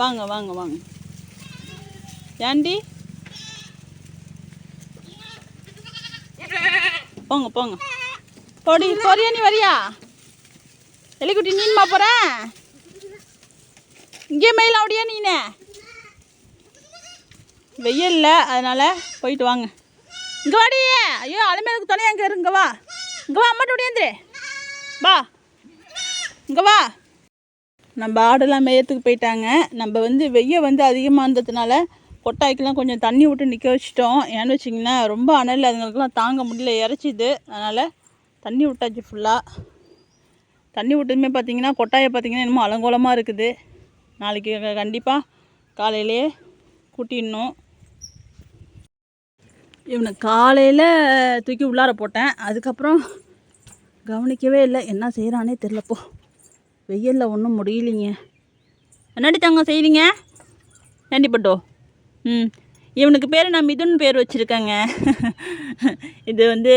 வாங்க வாங்க வாங்க. ஏண்டி? போங்க போங்க. பொடி போறியா நீ வரியா? எலிக்குட்டி நீன்மா போற? இங்கே மயில் அப்படியா நீனே? வெயில்ல அதனால் போயிட்டு வாங்க. இங்கே வாடியே ஐயோ அலமேலுக்கு துணையா இங்கே இருங்க வா. இங்கே வா அம்மாட்ட முடியாது வா. இங்கே வா. நம்ம ஆடெல்லாம் மேயத்துக்கு போயிட்டாங்க. நம்ம வந்து வெய்ய வந்து அதிகமாக இருந்ததுனால கொட்டாய்க்கெலாம் கொஞ்சம் தண்ணி விட்டு நிற்க வச்சிட்டோம். ஏன்னு வச்சிங்கன்னா ரொம்ப அனல் அதுங்களுக்கெல்லாம் தாங்க முடியல இறச்சிது அதனால் தண்ணி விட்டாச்சு ஃபுல்லாக தண்ணி விட்டதுமே பார்த்தீங்கன்னா கொட்டாயை பார்த்தீங்கன்னா இன்னமும் அலங்கோலமாக இருக்குது. நாளைக்கு கண்டிப்பாக காலையிலேயே கூட்டிடணும். இவனை காலையில் தூக்கி உள்ளார போட்டேன். அதுக்கப்புறம் கவனிக்கவே இல்லை. என்ன செய்கிறானே தெரிலப்போ வெயிலில் ஒன்றும் முடியலைங்க. என்னடி தங்க செய்கிறீங்க நண்டிப்பட்டோ ம். இவனுக்கு பேர் நான் மிதுன் பேர் வச்சுருக்கேங்க. இது வந்து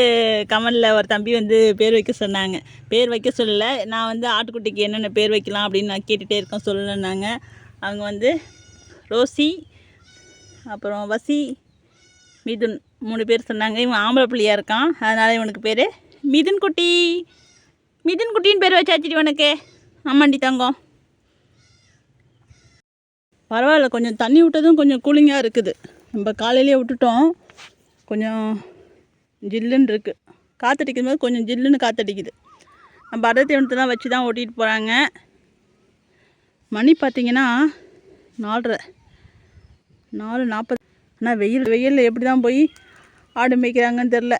கமலில் ஒரு தம்பி வந்து பேர் வைக்க சொன்னாங்க. பேர் வைக்க சொல்லலை. நான் வந்து ஆட்டுக்குட்டிக்கு என்னென்ன பேர் வைக்கலாம் அப்படின்னு நான் கேட்டுகிட்டே இருக்கேன் சொல்லலைன்னாங்க. அவங்க வந்து ரோசி அப்புறம் வசி மிதுன் மூணு பேர் சொன்னாங்க. இவன் ஆம்பளை பிள்ளையாக இருக்கான். அதனால் இவனுக்கு பேர் மிதுன் குட்டி மிதுன் குட்டின்னு பேர் வச்சாச்சுடி இவனுக்கு ஆமாண்டி தங்கம். பரவாயில்ல கொஞ்சம் தண்ணி விட்டதும் கொஞ்சம் கூலிங்காக இருக்குது. நம்ம காலையிலேயே விட்டுட்டோம். கொஞ்சம் ஜில்லுன்னு இருக்குது காற்றடிக்கும் போது கொஞ்சம் ஜில்லுன்னு காற்றடிக்குது நம்ம அடர்த்தி வச்சு தான் ஓட்டிகிட்டு போகிறாங்க மணி பார்த்தீங்கன்னா நாலரை. நாலு நாற்பது ஆனால் வெயில் வெயிலில் எப்படி தான் போய் ஆடு மேய்க்கிறாங்கன்னு தெரில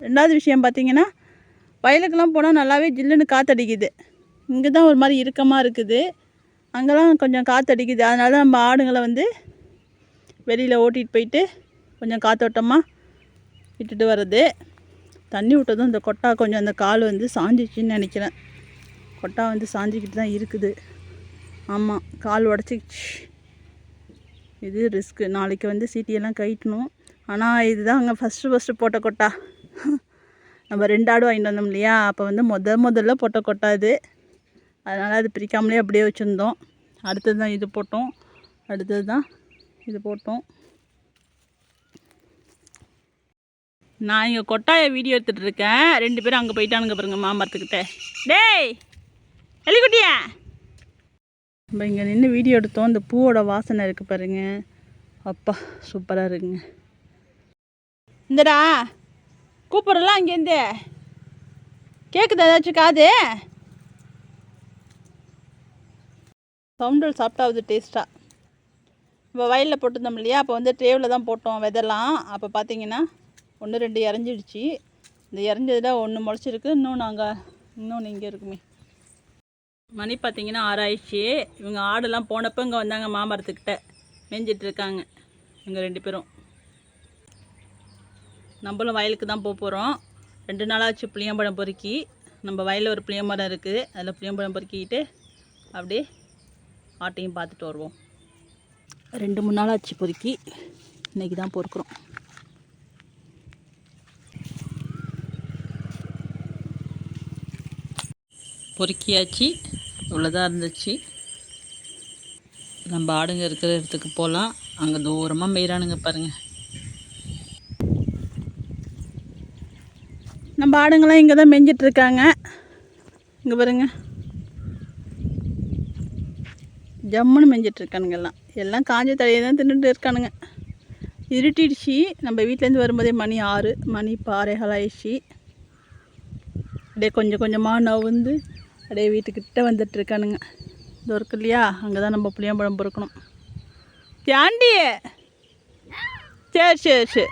ரெண்டாவது விஷயம் பார்த்தீங்கன்னா வயலுக்கெல்லாம் போனால் நல்லாவே ஜில்லுன்னு காற்றடிக்குது இங்கே தான் ஒரு மாதிரி இறுக்கமாக இருக்குது. அங்கெல்லாம் கொஞ்சம் காற்றடிக்குது அதனால நம்ம ஆடுங்களை வந்து வெளியில் ஓட்டிகிட்டு போயிட்டு கொஞ்சம் காத்தோட்டமாக விட்டுட்டு வர்றது. தண்ணி விட்டதும் இந்த கொட்டா கொஞ்சம் அந்த கால் வந்து சாஞ்சிச்சின்னு நினைக்கிறேன். கொட்டா வந்து சாஞ்சிக்கிட்டு தான் இருக்குது. ஆமாம் கால் உடச்சிக்கிச்சு. இது ரிஸ்க்கு நாளைக்கு வந்து சீட்டியெல்லாம் கைட்டணும் ஆனால் இதுதான் அங்கே ஃபஸ்ட்டு ஃபஸ்ட்டு போட்ட கொட்டா. நம்ம ரெண்டு ஆடு வாங்கிட்டு வந்தோம் இல்லையா? அப்போ வந்து முத முதல்ல போட்ட கொட்டா இது. அதனால் அது பிரிக்காமலே அப்படியே வச்சுருந்தோம். அடுத்தது தான் இது போட்டோம். அடுத்தது தான் இது போட்டோம். நான் இங்கே கொட்டாயை வீடியோ எடுத்துகிட்டு இருக்கேன். ரெண்டு பேரும் அங்கே போயிட்டானுங்க பாருங்க மாமரத்துக்கிட்ட. டேய் எலிக்குட்டியா? நம்ம இங்கே நின்று வீடியோ எடுத்தோம். இந்த பூவோட வாசனை இருக்குது பாருங்க. அப்பா சூப்பராக இருக்குங்க. இந்தடா கூப்பிட்றலாம் அங்கேருந்து. கேட்குது ஏதாச்சும் காது? சவுண்டல் சாப்பிட்டாவது டேஸ்ட்டாக இப்போ வயலில் போட்டிருந்தோம் இல்லையா? அப்போ வந்து ட்ரேவில் தான் போட்டோம் விதெல்லாம் அப்போ பார்த்தீங்கன்னா ஒன்று ரெண்டு இறஞ்சிடுச்சு இந்த இறஞ்சதில் ஒன்று முளைச்சிருக்கு இன்னும் நாங்கள் இன்னொன்று இங்கே இருக்குமே. மணி பார்த்தீங்கன்னா ஆறாயிடுச்சு. இவங்க ஆடெல்லாம் போனப்போ இங்கே வந்தாங்க மாமரத்துக்கிட்ட. மேஞ்சிட்டு இருக்காங்க இவங்க ரெண்டு பேரும். நம்மளும் வயலுக்கு தான் போக போகிறோம் ரெண்டு நாளாச்சு புளியம்பழம் பொறுக்கி. நம்ம வயலில் ஒரு புளியம்பழம் இருக்குது அதில் புளியம்பழம் பொறுக்கிக்கிட்டு அப்படியே ஆட்டையும் பார்த்துட்டு வருவோம். ரெண்டு மூணு நாள் ஆச்சு பொறுக்கி இன்றைக்கி தான் பொறுக்கிறோம். பொறுக்கியாச்சு. இவ்வளோதான் இருந்துச்சு. நம்ம ஆடுங்க இருக்கிற இடத்துக்கு போகலாம் அங்கே தூரமாக மேய்றானுங்க பாருங்கள் நம்ம ஆடுங்களாம் இங்கே தான் மேய்ஞ்சிட்டு இருக்காங்க. இங்கே பாருங்க. ஜம்முன்னு மேய்ஞ்சிட்டு இருக்கானுங்க எல்லாம் எல்லாம் காஞ்ச தழையை தான் தின்னுட்டு இருக்கானுங்க. இருட்டிடுச்சு. நம்ம வீட்டிலேருந்து வரும்போதே மணி ஆறு மணி பாறைகள் ஆயிடுச்சு அப்படியே கொஞ்சம் கொஞ்சமாக நவுந்து அப்படியே வீட்டுக்கிட்ட வந்துட்டு இருக்கானுங்க இது இருக்கு இல்லையா? அங்கே தான் நம்ம புளியம்பழம் பொறுக்கணும். தாண்டி சரி சரி சரி.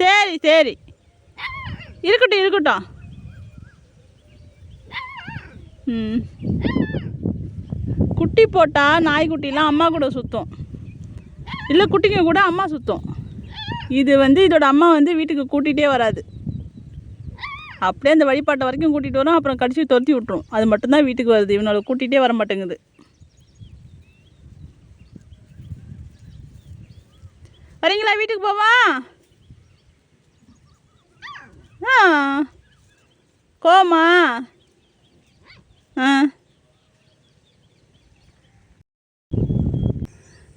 சரி சரி. இருக்கட்டும் இருக்கட்டும். ம். குட்டி போட்டால் நாய்க்குட்டிலாம் அம்மா கூட சுற்றும் இல்லை குட்டிங்க கூட அம்மா சுற்றும் இது வந்து இதோட அம்மா வந்து வீட்டுக்கு கூட்டிகிட்டே வராது. அப்படியே அந்த வழிபாட்டை வரைக்கும் கூட்டிகிட்டு வரும் அப்புறம் கடிச்சு துரத்தி விட்டுரும். அது மட்டும்தான் வீட்டுக்கு வருது. இவனோட கூட்டிகிட்டே வர மாட்டேங்குது. வரீங்களா வீட்டுக்கு போவா? ஆ. கோமா ஆ.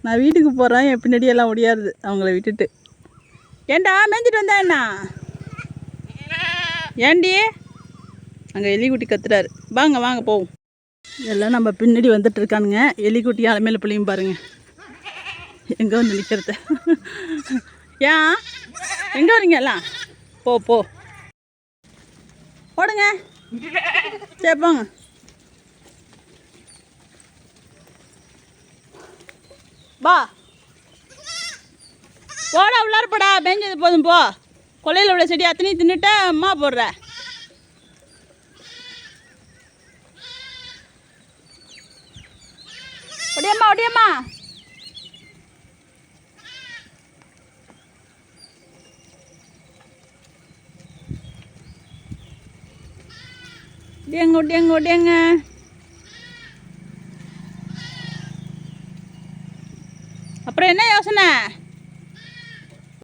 நான் வீட்டுக்கு போகிறேன் என் பின்னாடி எல்லாம் ஒடியாருது அவங்கள விட்டுட்டு. ஏண்டா மேய்ஞ்சிட்டு வந்தா என்ன? ஏண்டி அங்கே எலிக்குட்டி கத்துறாரு. வாங்க வாங்க போவோம். எல்லாம் நம்ம பின்னாடி வந்துட்டு இருக்கானுங்க. எலிக்குட்டி அலமையில பிள்ளையும் பாருங்க. எங்கே வந்து நிற்கிறத ஏன்? எங்கே வரீங்க எல்லாம்? போ போ. போடுங்க. சரி போங்க. வா. போடா உள்ளார போடா போதும் போ. கொள்ளையில் உள்ள செடி அத்தனையும் தின்னுட்டு அம்மா போடுற. ஒடியம்மா ஒடியம்மா. ஒடியங்க ஒடியங்க ஒடியங்க. அப்புறம் என்ன யோசனை